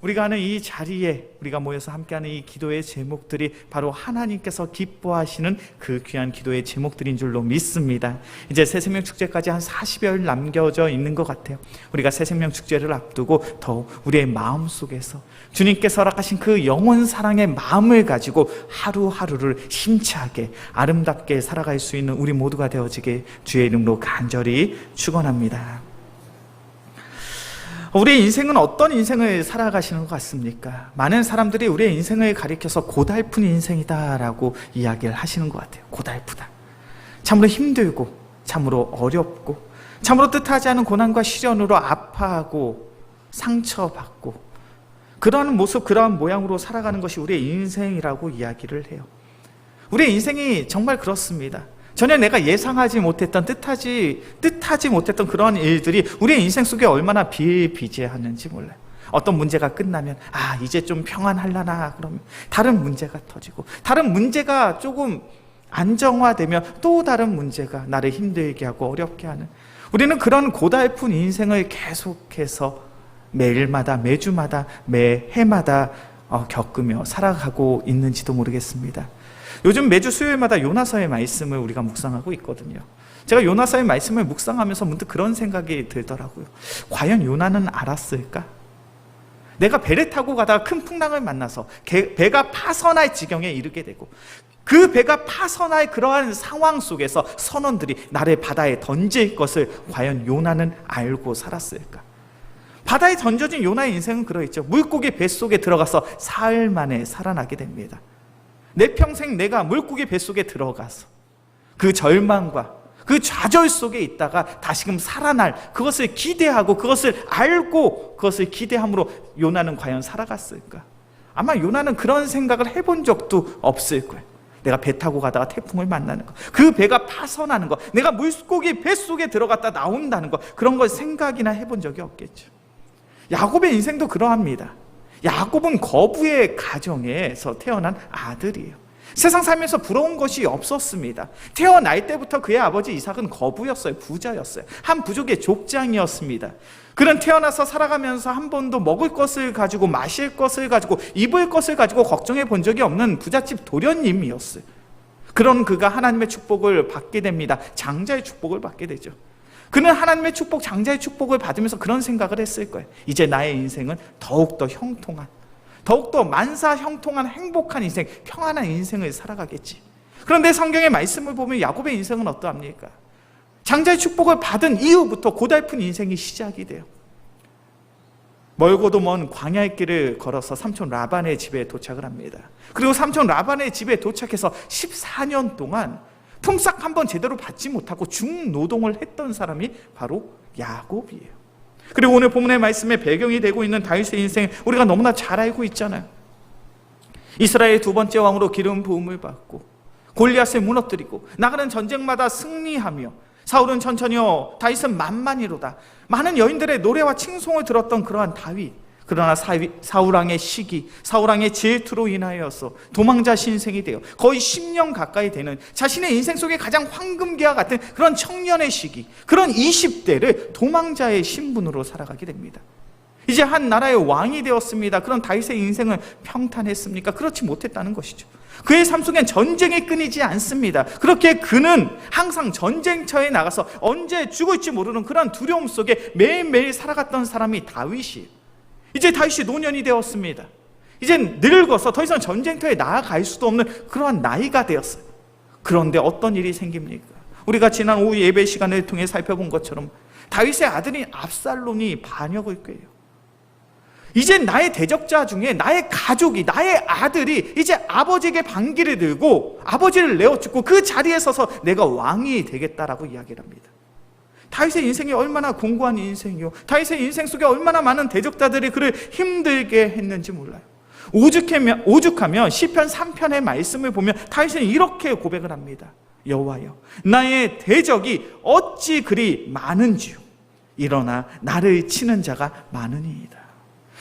우리가 하는 이 자리에 우리가 모여서 함께하는 이 기도의 제목들이 바로 하나님께서 기뻐하시는 그 귀한 기도의 제목들인 줄로 믿습니다. 이제 새생명 축제까지 한 40여일 남겨져 있는 것 같아요. 우리가 새생명 축제를 앞두고 더욱 우리의 마음 속에서 주님께서 허락하신 그 영원 사랑의 마음을 가지고 하루하루를 힘차게 아름답게 살아갈 수 있는 우리 모두가 되어지게 주의 이름으로 간절히 축원합니다. 우리의 인생은 어떤 인생을 살아가시는 것 같습니까? 많은 사람들이 우리의 인생을 가리켜서 고달픈 인생이다라고 이야기를 하시는 것 같아요. 고달프다. 참으로 힘들고, 참으로 어렵고, 참으로 뜻하지 않은 고난과 시련으로 아파하고, 상처받고, 그러한 모습, 그러한 모양으로 살아가는 것이 우리의 인생이라고 이야기를 해요. 우리의 인생이 정말 그렇습니다. 전혀 내가 예상하지 못했던 뜻하지 뜻하지 못했던 그런 일들이 우리의 인생 속에 얼마나 비일비재하는지 몰라요. 어떤 문제가 끝나면 아 이제 좀 평안할라나 그러면 다른 문제가 터지고 다른 문제가 조금 안정화되면 또 다른 문제가 나를 힘들게 하고 어렵게 하는 우리는 그런 고달픈 인생을 계속해서 매일마다 매주마다 매해마다 어, 겪으며 살아가고 있는지도 모르겠습니다. 요즘 매주 수요일마다 요나서의 말씀을 우리가 묵상하고 있거든요. 제가 요나서의 말씀을 묵상하면서 문득 그런 생각이 들더라고요. 과연 요나는 알았을까? 내가 배를 타고 가다가 큰 풍랑을 만나서 개- 배가 파선할 지경에 이르게 되고 그 배가 파선할 그러한 상황 속에서 선원들이 나를 바다에 던질 것을 과연 요나는 알고 살았을까? 바다에 던져진 요나의 인생은 그러했죠. 물고기 뱃속에 들어가서 사흘 만에 살아나게 됩니다. 내 평생 내가 물고기 뱃속에 들어가서 그 절망과 그 좌절 속에 있다가 다시금 살아날 그것을 기대하고 그것을 알고 그것을 기대함으로 요나는 과연 살아갔을까? 아마 요나는 그런 생각을 해본 적도 없을 거예요. 내가 배 타고 가다가 태풍을 만나는 거, 그 배가 파선하는 거, 내가 물고기 뱃속에 들어갔다 나온다는 거, 그런 걸 생각이나 해본 적이 없겠죠. 야곱의 인생도 그러합니다. 야곱은 거부의 가정에서 태어난 아들이에요. 세상 살면서 부러운 것이 없었습니다. 태어날 때부터 그의 아버지 이삭은 거부였어요. 부자였어요. 한 부족의 족장이었습니다. 그는 태어나서 살아가면서 한 번도 먹을 것을 가지고 마실 것을 가지고 입을 것을 가지고 걱정해 본 적이 없는 부잣집 도련님이었어요. 그런 그가 하나님의 축복을 받게 됩니다. 장자의 축복을 받게 되죠. 그는 하나님의 축복, 장자의 축복을 받으면서 그런 생각을 했을 거예요. 이제 나의 인생은 더욱더 형통한, 더욱더 만사 형통한 행복한 인생, 평안한 인생을 살아가겠지. 그런데 성경의 말씀을 보면 야곱의 인생은 어떠합니까? 장자의 축복을 받은 이후부터 고달픈 인생이 시작이 돼요. 멀고도 먼 광야의 길을 걸어서 삼촌 라반의 집에 도착을 합니다. 그리고 삼촌 라반의 집에 도착해서 14년 동안 품삯 한번 제대로 받지 못하고 중노동을 했던 사람이 바로 야곱이에요. 그리고 오늘 본문의 말씀의 배경이 되고 있는 다윗의 인생 우리가 너무나 잘 알고 있잖아요. 이스라엘 두 번째 왕으로 기름 부음을 받고 골리앗을 무너뜨리고 나가는 전쟁마다 승리하며 사울은 천천히요 다윗은 만만히로다 많은 여인들의 노래와 칭송을 들었던 그러한 다윗 그러나 사울왕의 시기, 사울왕의 질투로 인하여서 도망자 신생이 되어 거의 10년 가까이 되는 자신의 인생 속에 가장 황금기와 같은 그런 청년의 시기, 그런 20대를 도망자의 신분으로 살아가게 됩니다. 이제 한 나라의 왕이 되었습니다. 그런 다윗의 인생은 평탄했습니까? 그렇지 못했다는 것이죠. 그의 삶 속엔 전쟁이 끊이지 않습니다. 그렇게 그는 항상 전쟁터에 나가서 언제 죽을지 모르는 그런 두려움 속에 매일매일 살아갔던 사람이 다윗이에요. 이제 다윗이 노년이 되었습니다. 이제 늙어서 더 이상 전쟁터에 나아갈 수도 없는 그러한 나이가 되었어요. 그런데 어떤 일이 생깁니까? 우리가 지난 오후 예배 시간을 통해 살펴본 것처럼 다윗의 아들인 압살롬이 반역을 꾀요. 이제 나의 대적자 중에 나의 가족이 나의 아들이 이제 아버지에게 반기를 들고 아버지를 내어 죽고 그 자리에 서서 내가 왕이 되겠다라고 이야기를 합니다. 다윗의 인생이 얼마나 공고한 인생이요. 다윗의 인생 속에 얼마나 많은 대적자들이 그를 힘들게 했는지 몰라요. 오죽하면, 오죽하면 시편 3편의 말씀을 보면 다윗은 이렇게 고백을 합니다. 여호와여, 나의 대적이 어찌 그리 많은지요. 일어나 나를 치는 자가 많으니이다.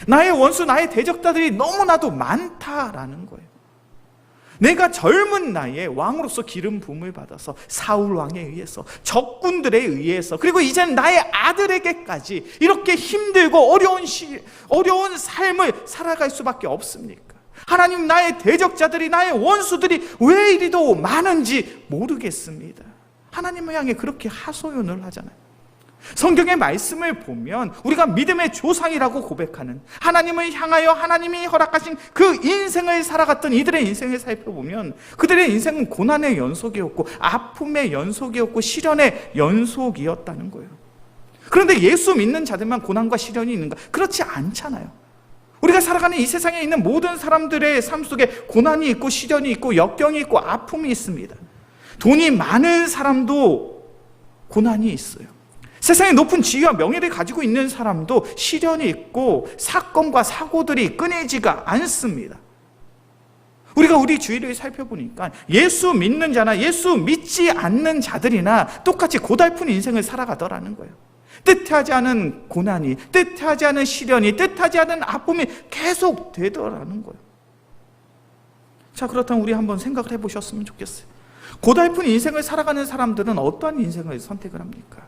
나의 원수, 나의 대적자들이 너무나도 많다라는 거예요. 내가 젊은 나이에 왕으로서 기름 부음을 받아서 사울 왕에 의해서 적군들에 의해서 그리고 이제는 나의 아들에게까지 이렇게 힘들고 어려운 시, 어려운 삶을 살아갈 수밖에 없습니까? 하나님 나의 대적자들이 나의 원수들이 왜 이리도 많은지 모르겠습니다. 하나님을 향해 그렇게 하소연을 하잖아요. 성경의 말씀을 보면 우리가 믿음의 조상이라고 고백하는 하나님을 향하여 하나님이 허락하신 그 인생을 살아갔던 이들의 인생을 살펴보면 그들의 인생은 고난의 연속이었고 아픔의 연속이었고 시련의 연속이었다는 거예요. 그런데 예수 믿는 자들만 고난과 시련이 있는가? 그렇지 않잖아요. 우리가 살아가는 이 세상에 있는 모든 사람들의 삶 속에 고난이 있고 시련이 있고 역경이 있고 아픔이 있습니다. 돈이 많은 사람도 고난이 있어요. 세상에 높은 지위와 명예를 가지고 있는 사람도 시련이 있고 사건과 사고들이 끊이지가 않습니다. 우리가 우리 주위를 살펴보니까 예수 믿는 자나 예수 믿지 않는 자들이나 똑같이 고달픈 인생을 살아가더라는 거예요. 뜻하지 않은 고난이, 뜻하지 않은 시련이, 뜻하지 않은 아픔이 계속 되더라는 거예요. 자, 그렇다면 우리 한번 생각을 해보셨으면 좋겠어요. 고달픈 인생을 살아가는 사람들은 어떠한 인생을 선택을 합니까?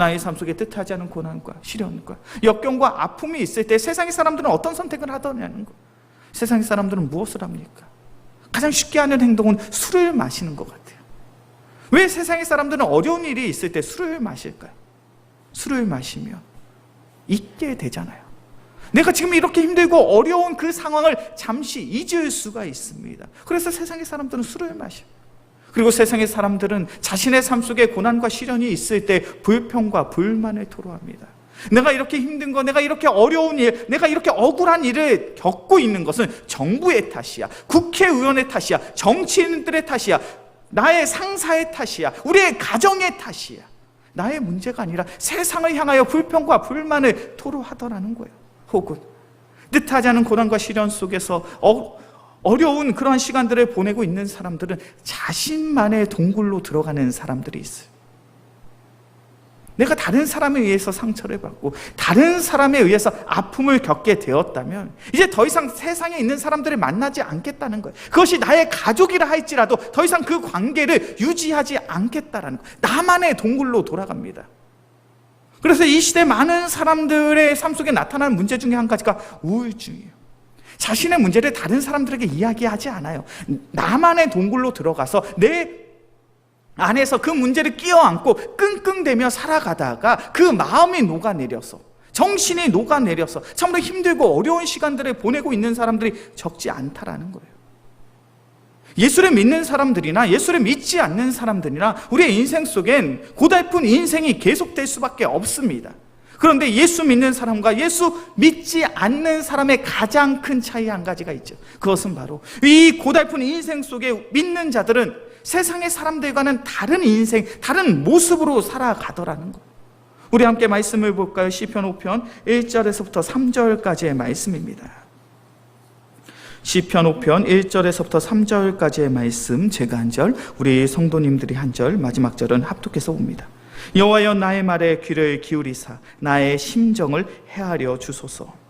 나의 삶 속에 뜻하지 않은 고난과 시련과 역경과 아픔이 있을 때 세상의 사람들은 어떤 선택을 하더냐는 거. 세상의 사람들은 무엇을 합니까? 가장 쉽게 하는 행동은 술을 마시는 것 같아요. 왜 세상의 사람들은 어려운 일이 있을 때 술을 마실까요? 술을 마시면 잊게 되잖아요. 내가 지금 이렇게 힘들고 어려운 그 상황을 잠시 잊을 수가 있습니다. 그래서 세상의 사람들은 술을 마셔요. 그리고 세상의 사람들은 자신의 삶 속에 고난과 시련이 있을 때 불평과 불만을 토로합니다. 내가 이렇게 힘든 거, 내가 이렇게 어려운 일, 내가 이렇게 억울한 일을 겪고 있는 것은 정부의 탓이야. 국회의원의 탓이야. 정치인들의 탓이야. 나의 상사의 탓이야. 우리의 가정의 탓이야. 나의 문제가 아니라 세상을 향하여 불평과 불만을 토로하더라는 거예요. 혹은 뜻하지 않은 고난과 시련 속에서 어, 어려운 그러한 시간들을 보내고 있는 사람들은 자신만의 동굴로 들어가는 사람들이 있어요. 내가 다른 사람에 의해서 상처를 받고 다른 사람에 의해서 아픔을 겪게 되었다면 이제 더 이상 세상에 있는 사람들을 만나지 않겠다는 거예요. 그것이 나의 가족이라 할지라도 더 이상 그 관계를 유지하지 않겠다라는 거예요. 나만의 동굴로 돌아갑니다. 그래서 이 시대 많은 사람들의 삶 속에 나타나는 문제 중에 한 가지가 우울증이에요. 자신의 문제를 다른 사람들에게 이야기하지 않아요. 나만의 동굴로 들어가서 내 안에서 그 문제를 끼어안고 끙끙대며 살아가다가 그 마음이 녹아내려서 정신이 녹아내려서 참으로 힘들고 어려운 시간들을 보내고 있는 사람들이 적지 않다라는 거예요. 예수를 믿는 사람들이나 예수를 믿지 않는 사람들이나 우리의 인생 속엔 고달픈 인생이 계속될 수밖에 없습니다. 그런데 예수 믿는 사람과 예수 믿지 않는 사람의 가장 큰 차이 한 가지가 있죠. 그것은 바로 이 고달픈 인생 속에 믿는 자들은 세상의 사람들과는 다른 인생, 다른 모습으로 살아가더라는 거. 우리 함께 말씀을 볼까요? 시편 5편 1절에서부터 3절까지의 말씀입니다. 시편 5편 1절에서부터 3절까지의 말씀 제가 한 절, 우리 성도님들이 한 절, 마지막 절은 합독해서 봅니다. 여호와여 나의 말에 귀를 기울이사 나의 심정을 헤아려 주소서.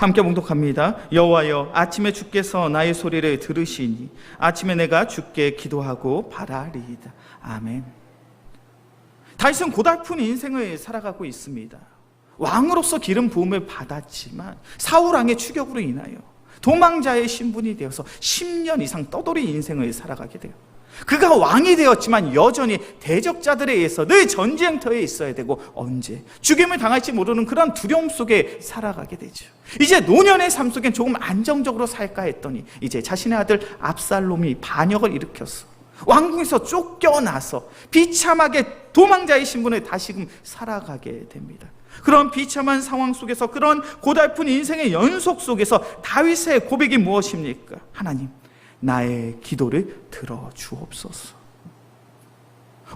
함께 봉독합니다. 여호와여 아침에 주께서 나의 소리를 들으시니 아침에 내가 주께 기도하고 바라리이다. 아멘. 다윗은 고달픈 인생을 살아가고 있습니다. 왕으로서 기름 부음을 받았지만 사울 왕의 추격으로 인하여 도망자의 신분이 되어서 10년 이상 떠돌이 인생을 살아가게 돼요. 그가 왕이 되었지만 여전히 대적자들에 의해서 늘 전쟁터에 있어야 되고 언제 죽임을 당할지 모르는 그런 두려움 속에 살아가게 되죠. 이제 노년의 삶 속엔 조금 안정적으로 살까 했더니 이제 자신의 아들 압살롬이 반역을 일으켰어. 왕궁에서 쫓겨나서 비참하게 도망자의 신분을 다시금 살아가게 됩니다. 그런 비참한 상황 속에서 그런 고달픈 인생의 연속 속에서 다윗의 고백이 무엇입니까? 하나님, 나의 기도를 들어 주옵소서.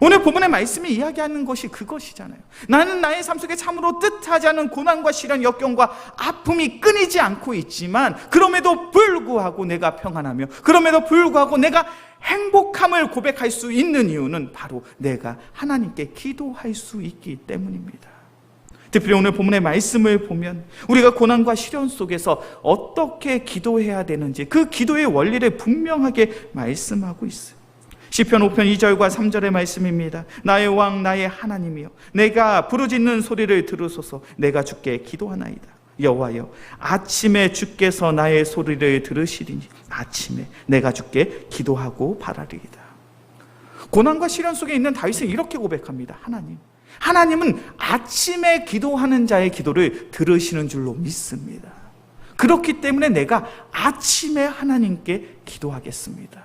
오늘 본문의 말씀이 이야기하는 것이 그것이잖아요. 나는 나의 삶 속에 참으로 뜻하지 않은 고난과 시련, 역경과 아픔이 끊이지 않고 있지만 그럼에도 불구하고 내가 평안하며 그럼에도 불구하고 내가 행복함을 고백할 수 있는 이유는 바로 내가 하나님께 기도할 수 있기 때문입니다. 특별히 오늘 본문의 말씀을 보면 우리가 고난과 시련 속에서 어떻게 기도해야 되는지 그 기도의 원리를 분명하게 말씀하고 있어요. 시편 5편 2절과 3절의 말씀입니다. 나의 왕 나의 하나님이여 내가 부르짖는 소리를 들으소서 내가 주께 기도하나이다. 여호와여 아침에 주께서 나의 소리를 들으시리니 아침에 내가 주께 기도하고 바라리이다. 고난과 시련 속에 있는 다윗은 이렇게 고백합니다. 하나님 하나님은 아침에 기도하는 자의 기도를 들으시는 줄로 믿습니다. 그렇기 때문에 내가 아침에 하나님께 기도하겠습니다.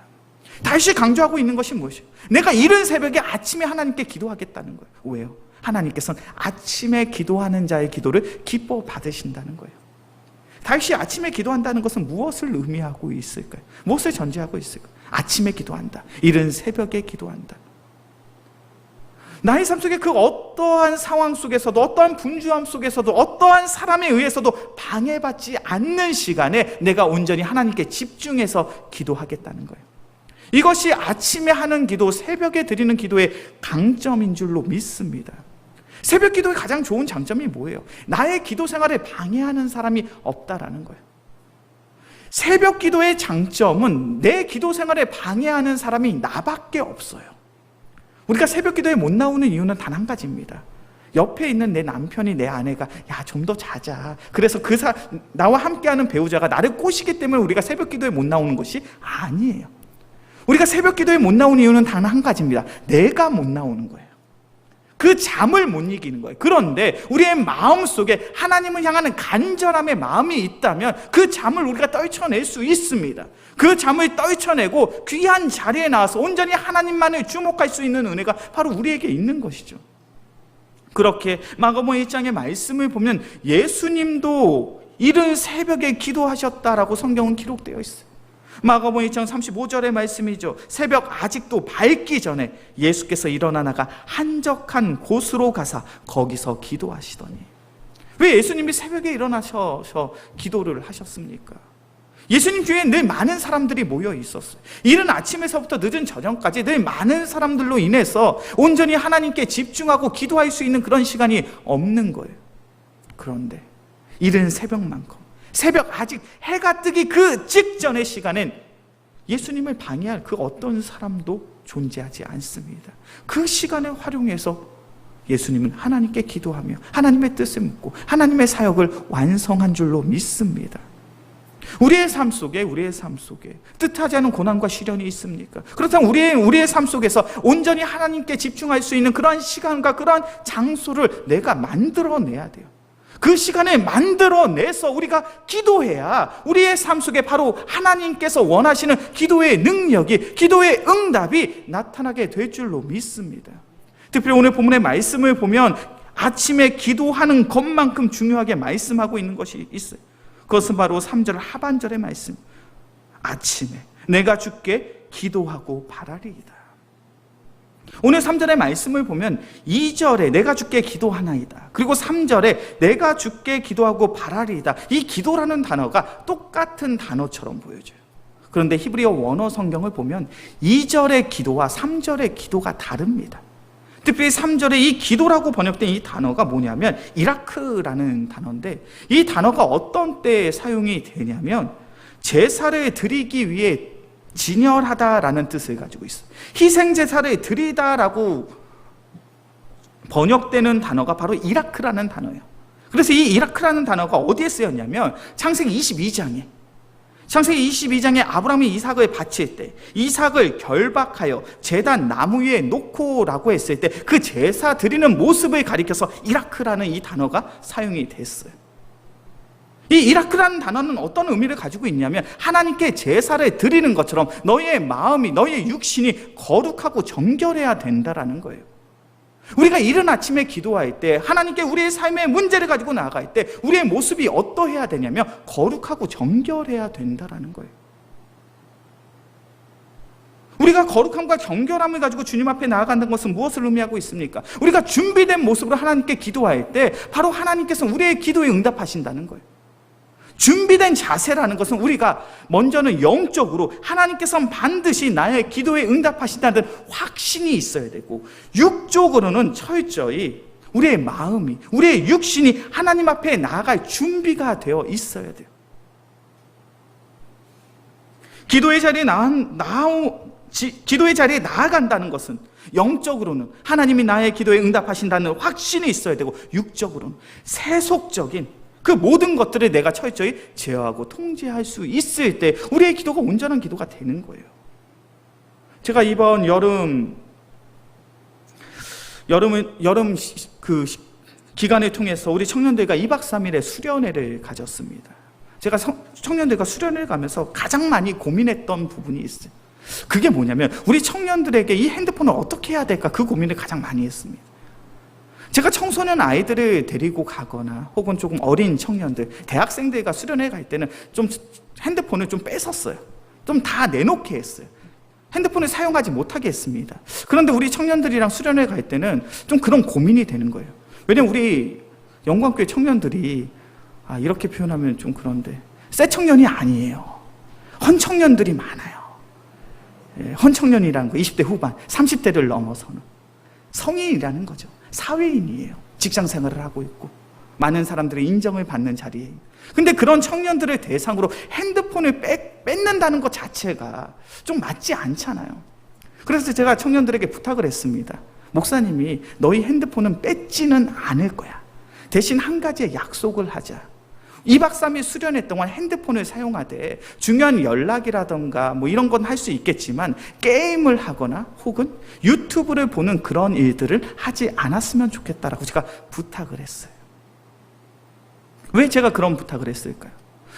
다시 강조하고 있는 것이 무엇이에요? 내가 이른 새벽에 아침에 하나님께 기도하겠다는 거예요. 왜요? 하나님께서는 아침에 기도하는 자의 기도를 기뻐 받으신다는 거예요. 다시 아침에 기도한다는 것은 무엇을 의미하고 있을까요? 무엇을 전제하고 있을까요? 아침에 기도한다. 이른 새벽에 기도한다. 나의 삶 속에 그 어떠한 상황 속에서도 어떠한 분주함 속에서도 어떠한 사람에 의해서도 방해받지 않는 시간에 내가 온전히 하나님께 집중해서 기도하겠다는 거예요. 이것이 아침에 하는 기도, 새벽에 드리는 기도의 강점인 줄로 믿습니다. 새벽 기도의 가장 좋은 장점이 뭐예요? 나의 기도 생활에 방해하는 사람이 없다라는 거예요. 새벽 기도의 장점은 내 기도 생활에 방해하는 사람이 나밖에 없어요. 우리가 새벽 기도에 못 나오는 이유는 단 한 가지입니다. 옆에 있는 내 남편이 내 아내가 야 좀 더 자자. 그래서 그 사, 나와 함께하는 배우자가 나를 꼬시기 때문에 우리가 새벽 기도에 못 나오는 것이 아니에요. 우리가 새벽 기도에 못 나오는 이유는 단 한 가지입니다. 내가 못 나오는 거예요. 그 잠을 못 이기는 거예요. 그런데 우리의 마음 속에 하나님을 향하는 간절함의 마음이 있다면 그 잠을 우리가 떨쳐낼 수 있습니다. 그 잠을 떨쳐내고 귀한 자리에 나와서 온전히 하나님만을 주목할 수 있는 은혜가 바로 우리에게 있는 것이죠. 그렇게 마가복음 1장의 말씀을 보면 예수님도 이른 새벽에 기도하셨다라고 성경은 기록되어 있어요. 마가복음 2장 35절의 말씀이죠. 새벽 아직도 밝기 전에 예수께서 일어나 나가 한적한 곳으로 가사 거기서 기도하시더니 왜 예수님이 새벽에 일어나셔서 기도를 하셨습니까? 예수님 주위에 늘 많은 사람들이 모여 있었어요. 이른 아침에서부터 늦은 저녁까지 늘 많은 사람들로 인해서 온전히 하나님께 집중하고 기도할 수 있는 그런 시간이 없는 거예요. 그런데 이른 새벽만큼 새벽 아직 해가 뜨기 그 직전의 시간엔 예수님을 방해할 그 어떤 사람도 존재하지 않습니다. 그 시간을 활용해서 예수님은 하나님께 기도하며 하나님의 뜻을 묻고 하나님의 사역을 완성한 줄로 믿습니다. 우리의 삶 속에 우리의 삶 속에 뜻하지 않은 고난과 시련이 있습니까? 그렇다면 우리의 우리의 삶 속에서 온전히 하나님께 집중할 수 있는 그러한 시간과 그러한 장소를 내가 만들어 내야 돼요. 그 시간에 만들어내서 우리가 기도해야 우리의 삶 속에 바로 하나님께서 원하시는 기도의 능력이, 기도의 응답이 나타나게 될 줄로 믿습니다. 특별히 오늘 본문의 말씀을 보면 아침에 기도하는 것만큼 중요하게 말씀하고 있는 것이 있어요. 그것은 바로 3절 하반절의 말씀. 아침에 내가 주께 기도하고 바라리이다. 오늘 3절의 말씀을 보면 2절에 내가 주께 기도하나이다. 그리고 3절에 내가 주께 기도하고 바라리이다. 이 기도라는 단어가 똑같은 단어처럼 보여져요. 그런데 히브리어 원어 성경을 보면 2절의 기도와 3절의 기도가 다릅니다. 특별히 3절에 이 기도라고 번역된 이 단어가 뭐냐면 이라크라는 단어인데 이 단어가 어떤 때에 사용이 되냐면 제사를 드리기 위해 진열하다라는 뜻을 가지고 있어요. 희생 제사를 드리다라고 번역되는 단어가 바로 이라크라는 단어예요. 그래서 이 이라크라는 단어가 어디에 쓰였냐면 창세기 22장에 창세기 22장에 아브라함이 이삭을 바칠 때 이삭을 결박하여 제단 나무 위에 놓고라고 했을 때 그 제사 드리는 모습을 가리켜서 이라크라는 이 단어가 사용이 됐어요. 이 이라크라는 단어는 어떤 의미를 가지고 있냐면 하나님께 제사를 드리는 것처럼 너희의 마음이 너희의 육신이 거룩하고 정결해야 된다라는 거예요. 우리가 이른 아침에 기도할 때 하나님께 우리의 삶의 문제를 가지고 나아갈 때 우리의 모습이 어떠해야 되냐면 거룩하고 정결해야 된다라는 거예요. 우리가 거룩함과 정결함을 가지고 주님 앞에 나아간다는 것은 무엇을 의미하고 있습니까? 우리가 준비된 모습으로 하나님께 기도할 때 바로 하나님께서 우리의 기도에 응답하신다는 거예요. 준비된 자세라는 것은 우리가 먼저는 영적으로 하나님께서는 반드시 나의 기도에 응답하신다는 확신이 있어야 되고 육적으로는 철저히 우리의 마음이, 우리의 육신이 하나님 앞에 나아갈 준비가 되어 있어야 돼요. 기도의 자리에 나, 나오, 지, 기도의 자리에 나아간다는 것은 영적으로는 하나님이 나의 기도에 응답하신다는 확신이 있어야 되고 육적으로는 세속적인 그 모든 것들을 내가 철저히 제어하고 통제할 수 있을 때 우리의 기도가 온전한 기도가 되는 거예요. 제가 이번 여름 여름 시- 그 시- 기간을 통해서 우리 청년들과 2박 3일의 수련회를 가졌습니다. 제가 성- 청년들과 수련회를 가면서 가장 많이 고민했던 부분이 있어요. 그게 뭐냐면 우리 청년들에게 이 핸드폰을 어떻게 해야 될까 그 고민을 가장 많이 했습니다. 제가 청소년 아이들을 데리고 가거나 혹은 조금 어린 청년들, 대학생들과 수련회 갈 때는 좀 핸드폰을 좀 뺏었어요. 좀 다 내놓게 했어요. 핸드폰을 사용하지 못하게 했습니다. 그런데 우리 청년들이랑 수련회 갈 때는 좀 그런 고민이 되는 거예요. 왜냐면 우리 영광교회 청년들이 아, 이렇게 표현하면 좀 그런데 새 청년이 아니에요. 헌 청년들이 많아요. 예, 헌 청년이라는 거 20대 후반, 30대를 넘어서는 성인이라는 거죠. 사회인이에요. 직장 생활을 하고 있고 많은 사람들의 인정을 받는 자리에. 근데 그런 청년들을 대상으로 핸드폰을 뺏, 뺏는다는 것 자체가 좀 맞지 않잖아요. 그래서 제가 청년들에게 부탁을 했습니다. 목사님이 너희 핸드폰은 뺏지는 않을 거야. 대신 한 가지의 약속을 하자. 2박 3일 수련회 동안 핸드폰을 사용하되 중요한 연락이라던가 뭐 이런 건 할 수 있겠지만 게임을 하거나 혹은 유튜브를 보는 그런 일들을 하지 않았으면 좋겠다라고 제가 부탁을 했어요. 왜 제가 그런 부탁을 했을까요?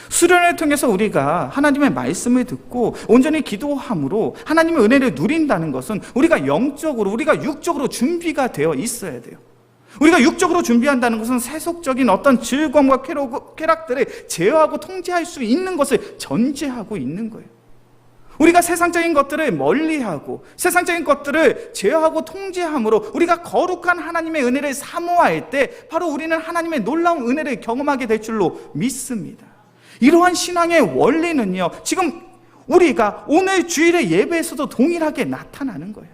수련을 통해서 우리가 하나님의 말씀을 듣고 온전히 기도함으로 하나님의 은혜를 누린다는 것은 우리가 영적으로, 우리가 육적으로 준비가 되어 있어야 돼요. 우리가 육적으로 준비한다는 것은 세속적인 어떤 즐거움과 쾌락- 쾌락들을 제어하고 통제할 수 있는 것을 전제하고 있는 거예요. 우리가 세상적인 것들을 멀리하고 세상적인 것들을 제어하고 통제함으로 우리가 거룩한 하나님의 은혜를 사모할 때 바로 우리는 하나님의 놀라운 은혜를 경험하게 될 줄로 믿습니다. 이러한 신앙의 원리는요, 지금 우리가 오늘 주일의 예배에서도 동일하게 나타나는 거예요.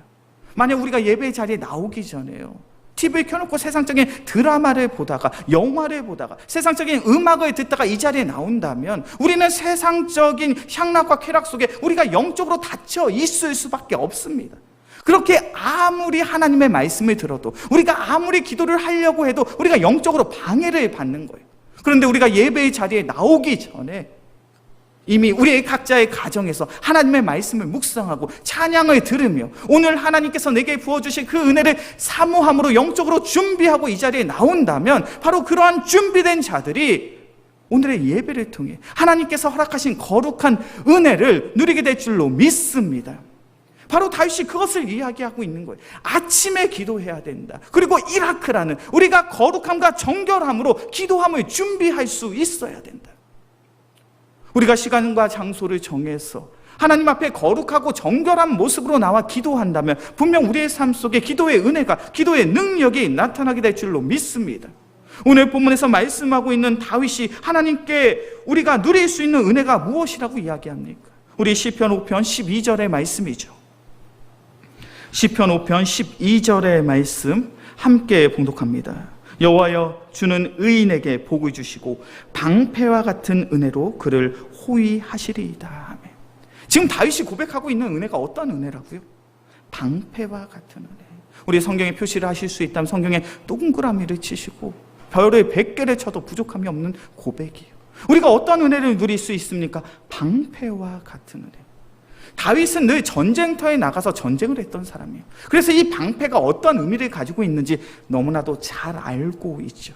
만약 우리가 예배 자리에 나오기 전에요. TV를 켜놓고 세상적인 드라마를 보다가 영화를 보다가 세상적인 음악을 듣다가 이 자리에 나온다면 우리는 세상적인 향락과 쾌락 속에 우리가 영적으로 닫혀 있을 수밖에 없습니다. 그렇게 아무리 하나님의 말씀을 들어도 우리가 아무리 기도를 하려고 해도 우리가 영적으로 방해를 받는 거예요. 그런데 우리가 예배의 자리에 나오기 전에 이미 우리의 각자의 가정에서 하나님의 말씀을 묵상하고 찬양을 들으며 오늘 하나님께서 내게 부어주신 그 은혜를 사모함으로 영적으로 준비하고 이 자리에 나온다면 바로 그러한 준비된 자들이 오늘의 예배를 통해 하나님께서 허락하신 거룩한 은혜를 누리게 될 줄로 믿습니다. 바로 다윗이 그것을 이야기하고 있는 거예요. 아침에 기도해야 된다. 그리고 이라크라는 우리가 거룩함과 정결함으로 기도함을 준비할 수 있어야 된다. 우리가 시간과 장소를 정해서 하나님 앞에 거룩하고 정결한 모습으로 나와 기도한다면 분명 우리의 삶 속에 기도의 은혜가, 기도의 능력이 나타나게 될 줄로 믿습니다. 오늘 본문에서 말씀하고 있는 다윗이 하나님께 우리가 누릴 수 있는 은혜가 무엇이라고 이야기합니까? 우리 시편 5편 12절의 말씀이죠. 시편 5편 12절의 말씀 함께 봉독합니다. 여호와여 주는 의인에게 복을 주시고 방패와 같은 은혜로 그를 호위하시리이다. 지금 다윗이 고백하고 있는 은혜가 어떤 은혜라고요? 방패와 같은 은혜. 우리 성경에 표시를 하실 수 있다면 성경에 동그라미를 치시고 별을 100개를 쳐도 부족함이 없는 고백이에요. 우리가 어떤 은혜를 누릴 수 있습니까? 방패와 같은 은혜. 다윗은 늘 전쟁터에 나가서 전쟁을 했던 사람이에요. 그래서 이 방패가 어떤 의미를 가지고 있는지 너무나도 잘 알고 있죠.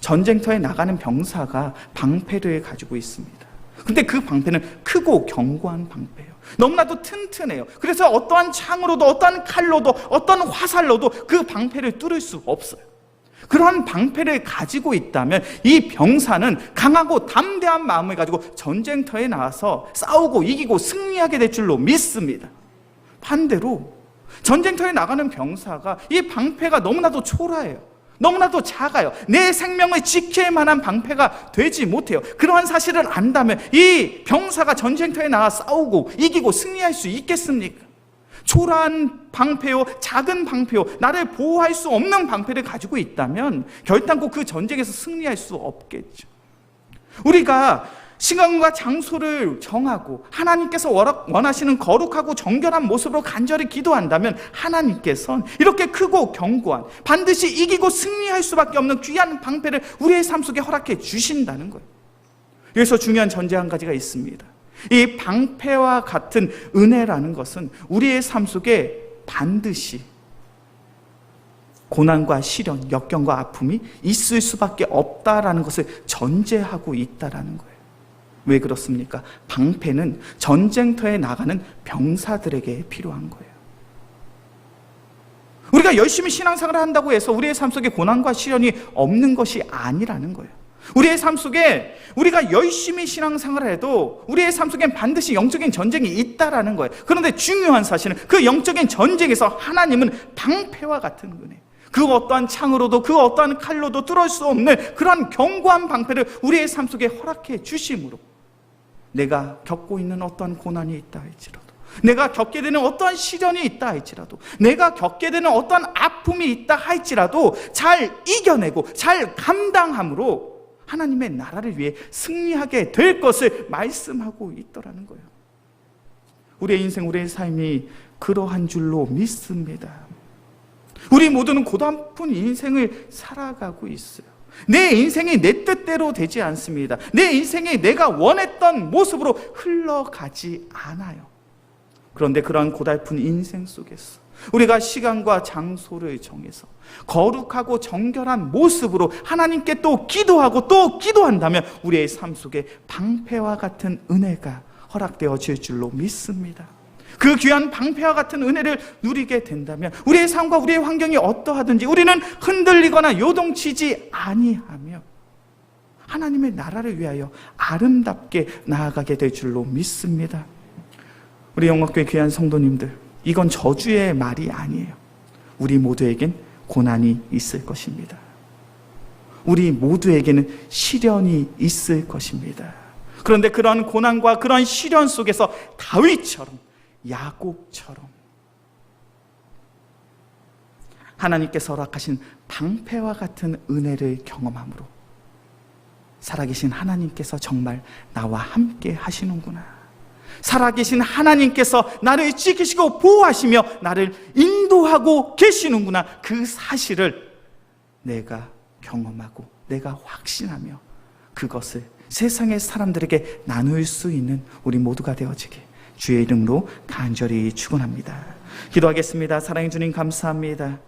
전쟁터에 나가는 병사가 방패를 가지고 있습니다. 근데 그 방패는 크고 견고한 방패예요. 너무나도 튼튼해요. 그래서 어떠한 창으로도 어떠한 칼로도 어떠한 화살로도 그 방패를 뚫을 수 없어요. 그러한 방패를 가지고 있다면 이 병사는 강하고 담대한 마음을 가지고 전쟁터에 나와서 싸우고 이기고 승리하게 될 줄로 믿습니다. 반대로 전쟁터에 나가는 병사가 이 방패가 너무나도 초라해요. 너무나도 작아요. 내 생명을 지킬 만한 방패가 되지 못해요. 그러한 사실을 안다면 이 병사가 전쟁터에 나가 싸우고 이기고 승리할 수 있겠습니까? 초라한 방패요, 작은 방패요, 나를 보호할 수 없는 방패를 가지고 있다면 결단코 그 전쟁에서 승리할 수 없겠죠. 우리가 시간과 장소를 정하고 하나님께서 원하- 원하시는 거룩하고 정결한 모습으로 간절히 기도한다면 하나님께서는 이렇게 크고 견고한 반드시 이기고 승리할 수밖에 없는 귀한 방패를 우리의 삶 속에 허락해 주신다는 거예요. 여기서 중요한 전제 한 가지가 있습니다. 이 방패와 같은 은혜라는 것은 우리의 삶 속에 반드시 고난과 시련, 역경과 아픔이 있을 수밖에 없다라는 것을 전제하고 있다라는 거예요. 왜 그렇습니까? 방패는 전쟁터에 나가는 병사들에게 필요한 거예요. 우리가 열심히 신앙생활을 한다고 해서 우리의 삶 속에 고난과 시련이 없는 것이 아니라는 거예요. 우리의 삶 속에 우리가 열심히 신앙생활을 해도 우리의 삶 속엔 반드시 영적인 전쟁이 있다라는 거예요. 그런데 중요한 사실은 그 영적인 전쟁에서 하나님은 방패와 같은 은혜. 그 어떠한 창으로도 그 어떠한 칼로도 뚫을 수 없는 그러한 견고한 방패를 우리의 삶 속에 허락해 주심으로 내가 겪고 있는 어떠한 고난이 있다 할지라도 내가 겪게 되는 어떠한 시련이 있다 할지라도 내가 겪게 되는 어떠한 아픔이 있다 할지라도 잘 이겨내고 잘 감당함으로 하나님의 나라를 위해 승리하게 될 것을 말씀하고 있더라는 거예요. 우리의 인생, 우리의 삶이 그러한 줄로 믿습니다. 우리 모두는 고단픈 인생을 살아가고 있어요. 내 인생이 내 뜻대로 되지 않습니다. 내 인생이 내가 원했던 모습으로 흘러가지 않아요. 그런데 그러한 고달픈 인생 속에서 우리가 시간과 장소를 정해서 거룩하고 정결한 모습으로 하나님께 또 기도하고 또 기도한다면 우리의 삶 속에 방패와 같은 은혜가 허락되어질 줄로 믿습니다. 그 귀한 방패와 같은 은혜를 누리게 된다면 우리의 삶과 우리의 환경이 어떠하든지 우리는 흔들리거나 요동치지 아니하며 하나님의 나라를 위하여 아름답게 나아가게 될 줄로 믿습니다. 우리 영광교회 귀한 성도님들, 이건 저주의 말이 아니에요. 우리 모두에겐 고난이 있을 것입니다. 우리 모두에게는 시련이 있을 것입니다. 그런데 그런 고난과 그런 시련 속에서 다윗처럼 야곱처럼 하나님께서 허락하신 방패와 같은 은혜를 경험함으로 살아계신 하나님께서 정말 나와 함께 하시는구나. 살아계신 하나님께서 나를 지키시고 보호하시며 나를 인도하고 계시는구나. 그 사실을 내가 경험하고 내가 확신하며 그것을 세상의 사람들에게 나눌 수 있는 우리 모두가 되어지게 주의 이름으로 간절히 축원합니다. 기도하겠습니다. 사랑해 주님 감사합니다.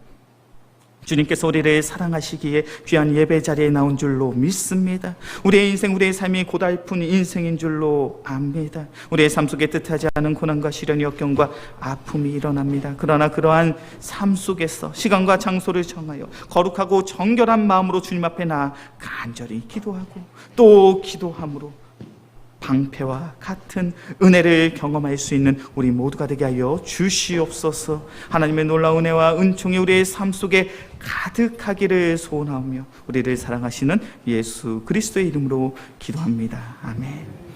주님께서 우리를 사랑하시기에 귀한 예배 자리에 나온 줄로 믿습니다. 우리의 인생, 우리의 삶이 고달픈 인생인 줄로 압니다. 우리의 삶 속에 뜻하지 않은 고난과 시련, 역경과 아픔이 일어납니다. 그러나 그러한 삶 속에서 시간과 장소를 정하여 거룩하고 정결한 마음으로 주님 앞에 나아 간절히 기도하고 또 기도함으로 방패와 같은 은혜를 경험할 수 있는 우리 모두가 되게 하여 주시옵소서. 하나님의 놀라운 은혜와 은총이 우리의 삶 속에 가득하기를 소원하며 우리를 사랑하시는 예수 그리스도의 이름으로 기도합니다. 아멘.